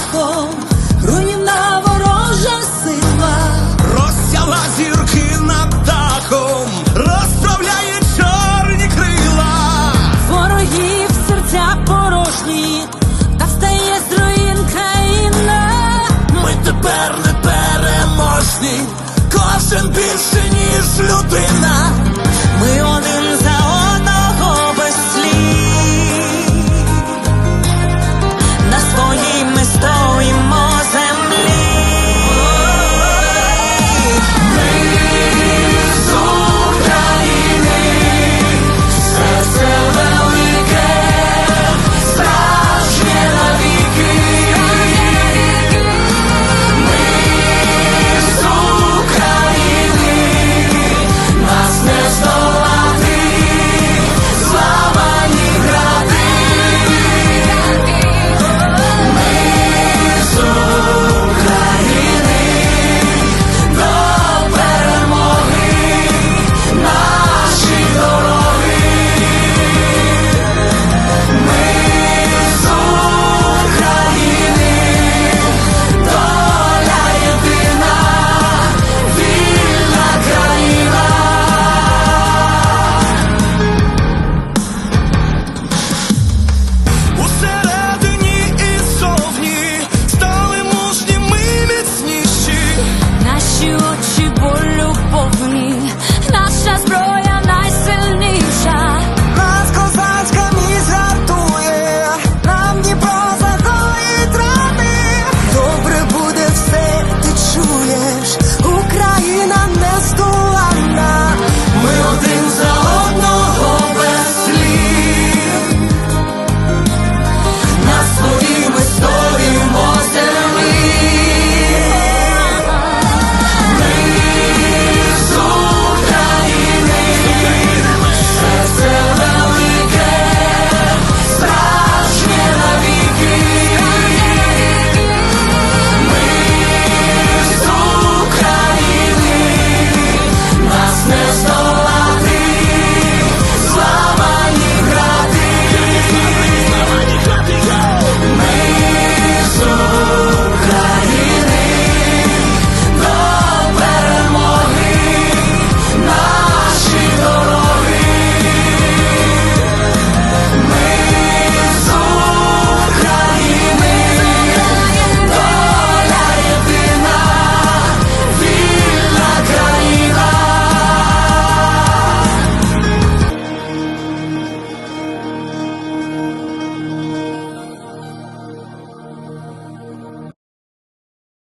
птахом, руйнівна ворожа сила, розсяла зірки над дахом, розправляє чорні крила, ворогів серця порожні, та стає зруїн руїн країна. Ну, Ми тепер не переможні, кожен більше, ніж людина.